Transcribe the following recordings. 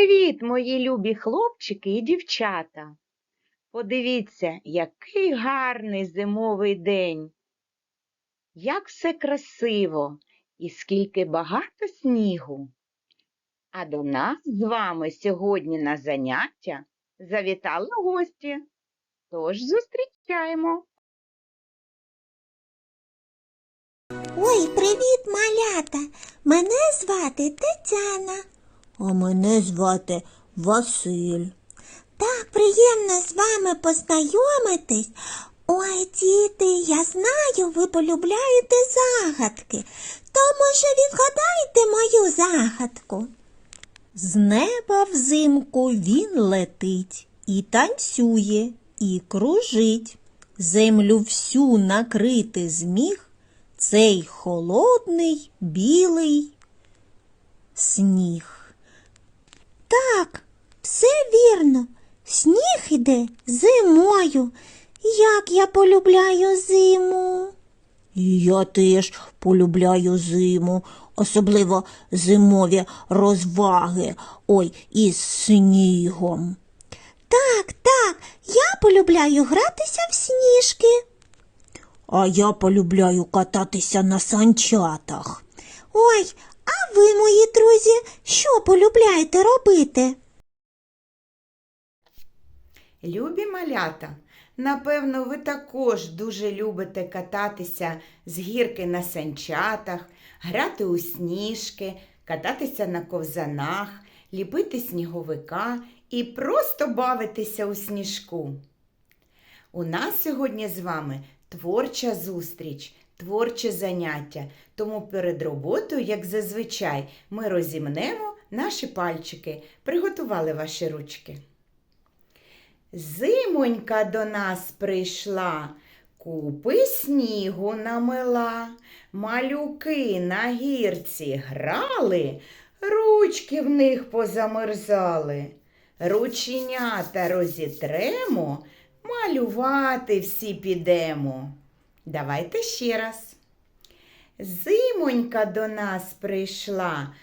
Привіт, мої любі хлопчики і дівчата. Подивіться, який гарний зимовий день. Як все красиво і скільки багато снігу. А до нас з вами сьогодні на заняття завітали гості. Тож зустрічаємо. Ой, привіт, малята! Мене звати Тетяна. А мене звати Василь. Так приємно з вами познайомитись. Ой, діти, я знаю, ви полюбляєте загадки. То, може, відгадаєте мою загадку? З неба взимку він летить і танцює, і кружить. Землю всю накрити зміг цей холодний білий сніг. Так, все вірно. Сніг іде зимою. Як я полюбляю зиму. Я теж полюбляю зиму, особливо зимові розваги, ой, із снігом. Так, так, я полюбляю гратися в сніжки. А я полюбляю кататися на санчатах. Ой, а ви, мої друзі, що полюбляєте робити? Любі малята, напевно, ви також дуже любите кататися з гірки на санчатах, грати у сніжки, кататися на ковзанах, ліпити сніговика і просто бавитися у сніжку. У нас сьогодні з вами творча зустріч, творче заняття. Тому перед роботою, як зазвичай, ми розімнемо наші пальчики, приготували ваші ручки. Зимонька до нас прийшла, купи снігу намила, малюки на гірці грали, ручки в них позамерзали. Рученята розітремо, малювати всі підемо. Давайте ще раз. Зимонька до нас прийшла,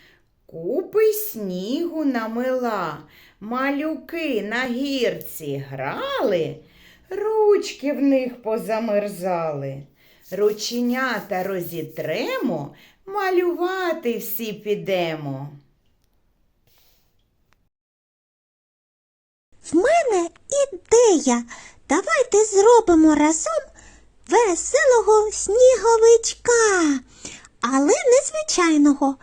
купи снігу намила, малюки на гірці грали, ручки в них позамерзали. Рученята розітремо, малювати всі підемо. В мене ідея. Давайте зробимо разом веселого сніговичка, але незвичайного.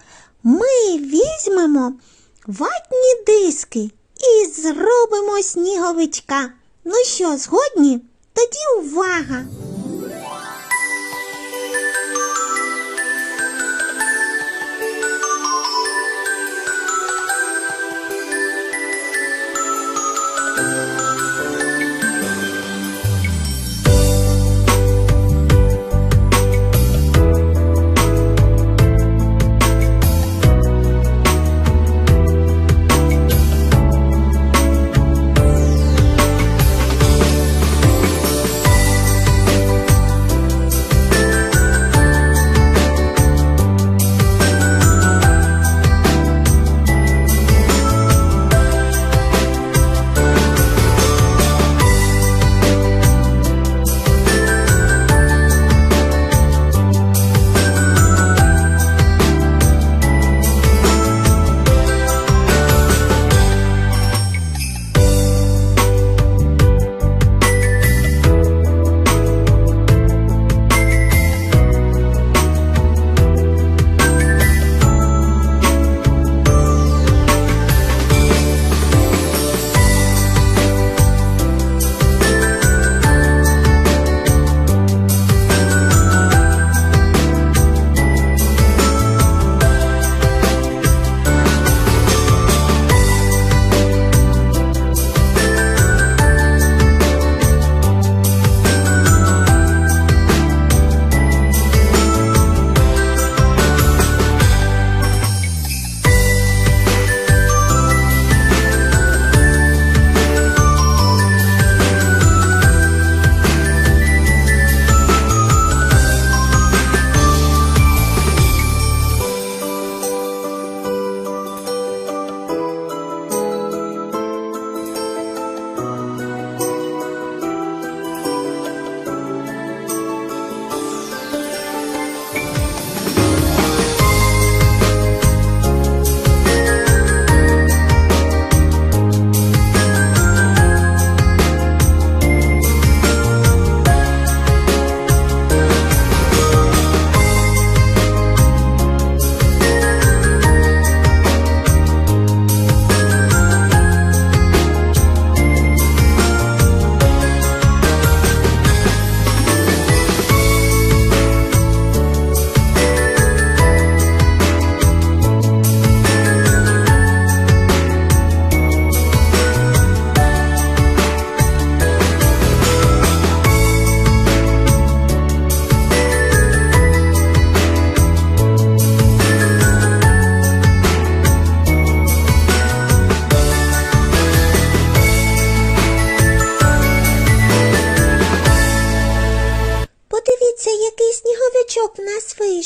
Ми візьмемо ватні диски і зробимо сніговичка. Ну що, згодні? Тоді увага!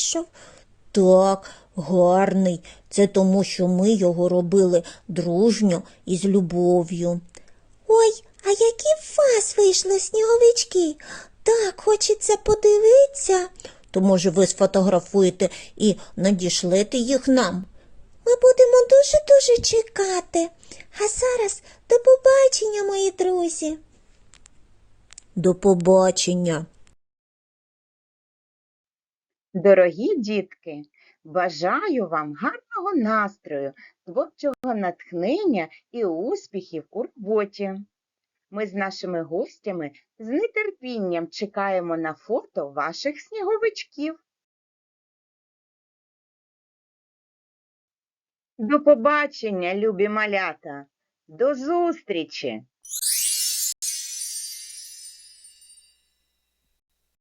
Вийшов. Так, гарний. Це тому, що ми його робили дружньо і з любов'ю. Ой, а які в вас вийшли сніговички? Так, хочеться подивитися. То, може, ви сфотографуєте і надішлете їх нам? Ми будемо дуже-дуже чекати. А зараз до побачення, мої друзі. До побачення. Дорогі дітки, бажаю вам гарного настрою, творчого натхнення і успіхів у роботі. Ми з нашими гостями з нетерпінням чекаємо на фото ваших сніговичків. До побачення, любі малята! До зустрічі!